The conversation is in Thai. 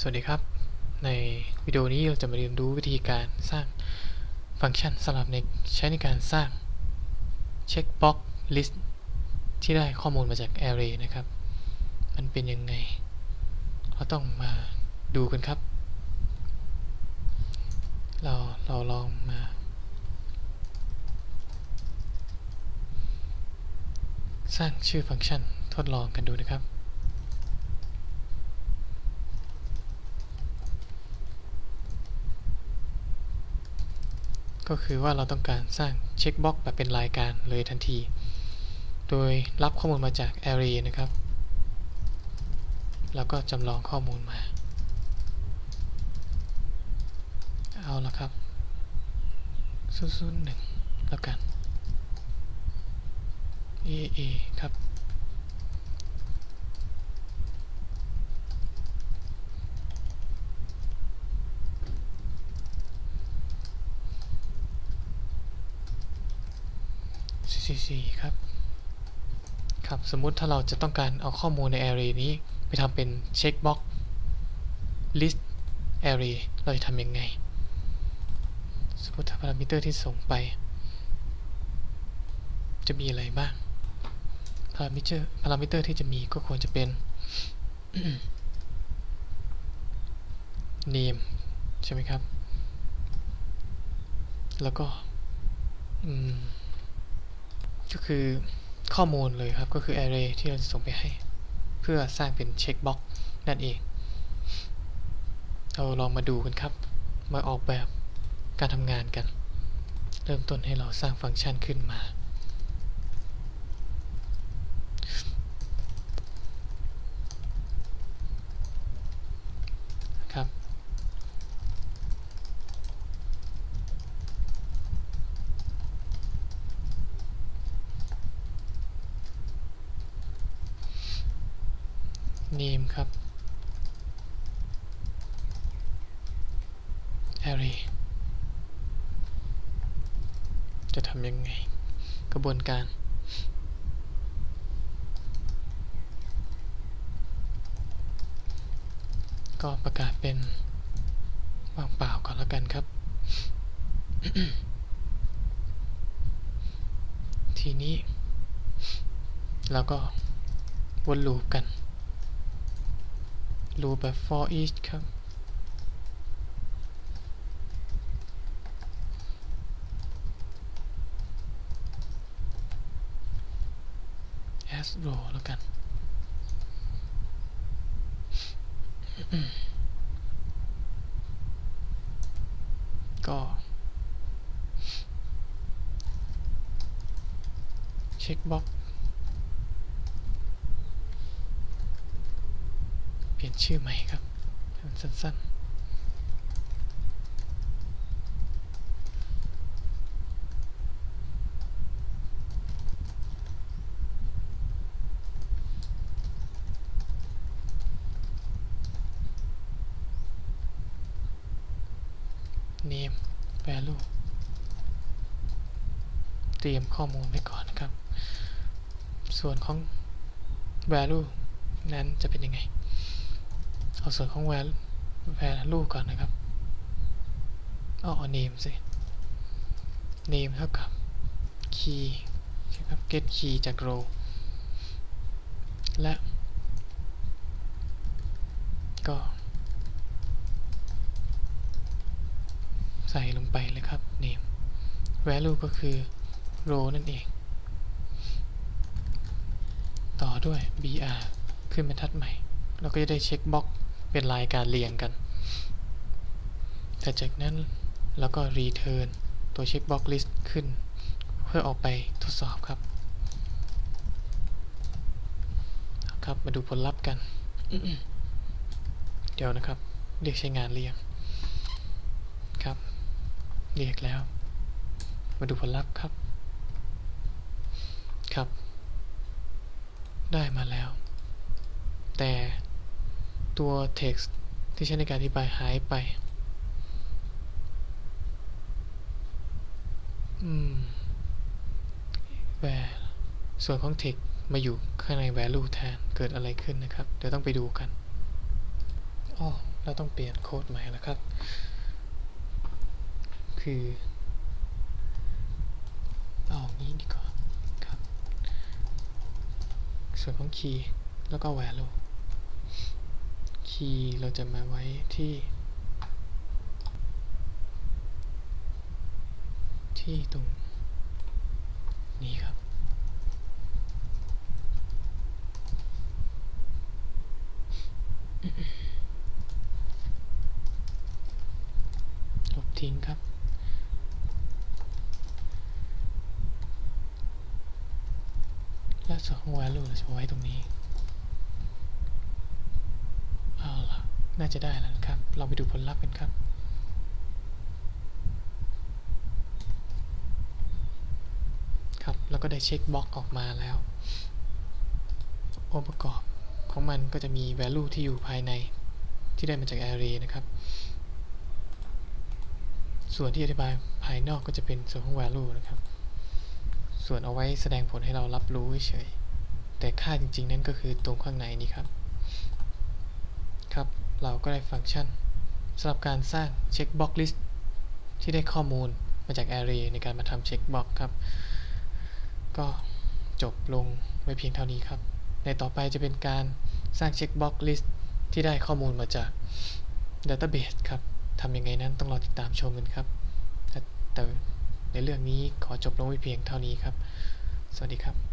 สวัสดีครับ ในวิดีโอนี้เราจะมาเรียนรู้วิธีการสร้างฟังก์ชันสำหรับในใช้ในการสร้างเช็คบ็อกลิสต์ที่ได้ข้อมูลมาจาก Array นะครับ มันเป็นยังไง เราต้องมาดูกันครับ เราเราลองมาสร้างชื่อฟังก์ชันทดลองกันดูนะครับ ก็คือว่าเราต้องการสร้างเช็คบ็อกแบบเป็นรายการเลยทันที โดยรับข้อมูลมาจาก Array นะครับ แล้วก็จำลองข้อมูลมา เอาละครับ001แล้วกัน AA ครับ 444ครับ ครับสมมุติถ้าเราจะต้องการเอาข้อมูลใน array นี้ไปทำเป็นเช็คบ็อก list array เราจะทำยังไง สมมติถ้าพารามิเตอร์ที่ส่งไป จะมีอะไรบ้างพารามิเตอร์พารามิเตอร์ที่จะมีก็ควรจะเป็น name ใช่ไหมครับ แล้วก็ อืม ก็คือข้อมูลเลยครับก็คือ array ที่เราจะส่งไปให้ เพื่อสร้างเป็นเช็คบ็อกนั่นเอง เราลองมาดูกันครับ มาออกแบบการทำงานกัน เริ่มต้นให้เราสร้างฟังก์ชันขึ้นมา ครับ name ครับ array จะทำยังไง กระบวนการก็ประกาศเป็นว่างเปล่าก่อนแล้วกันครับ ทีนี้ เราก็วนลูปกัน รูปแบบ for each ครับ as row แล้วกัน ก็ เช็คบ็อกเปลี่ยน ชื่อใหม่ครับให้มันสั้นๆ name value เตรียมข้อมูลไว้ก่อนนะครับ ส่วนของ value นั้นจะเป็นยังไง เอาส่วนของ value value ก่อนนะครับเอาเอา name สิ name เท่ากับ key ใช่ครับ get key จาก row และ ก็ ใส่ลงไปเลยครับ name value ก็คือ row นั่นเอง ต่อด้วย br ขึ้นบรรทัดใหม่ เราก็จะได้เช็คบ็อก เป็นรายการเรียงกัน แต่จากนั้นเราก็ return ตัวเช็คบ็อก list ขึ้น เพื่อออกไปทดสอบครับ ครับมาดูผลลัพธ์กัน เดี๋ยวนะครับ เรียกใช้งานเรียงครับ เรียกแล้ว มาดูผลลัพธ์ครับ ครับ ได้มาแล้ว แต่ ตัว text ที่ใช้ในการอธิบายหายไป อืม where ส่วนของ text มาอยู่ข้างใน value แทน เกิดอะไรขึ้นนะครับ เดี๋ยวต้องไปดูกันอ๋อเราต้องเปลี่ยนโค้ดใหม่แล้วครับ คือเอาองี้ดีกว่าครับ ส่วนของคีย์แล้วก็ value คีย์เราจะมาไว้ที่ ที่ตรงนี้ครับ ลบทิ้งครับและส่วนของ value เราจะไว้ตรงนี้ เอาล่ะ น่าจะได้แล้วนะครับ เราไปดูผลลัพธ์กันครับ ครับ แล้วก็ได้เช็คบล็อกออกมาแล้ว องค์ประกอบของมันก็จะมี value ที่อยู่ภายในที่ได้มาจาก array นะครับ ส่วนที่อธิบายภายนอกก็จะเป็นส่วนของ value นะครับ ส่วนเอาไว้แสดงผลให้เรารับรู้เฉยๆแต่ค่าจริงๆ นั้นก็คือตรงข้างในนี้ครับ เราก็ได้ฟังก์ชันสำหรับการสร้าง checkbox list ที่ได้ข้อมูลมาจาก array ในการมาทำ checkbox ครับ ก็จบลงไว้เพียงเท่านี้ครับ ในต่อไปจะเป็นการสร้าง checkbox list ที่ได้ข้อมูลมาจาก database ครับทำยังไงนั้นต้องรอติดตามชมกันครับแต่แต่ในเรื่องนี้ขอจบลงไว้เพียงเท่านี้ครับ สวัสดีครับ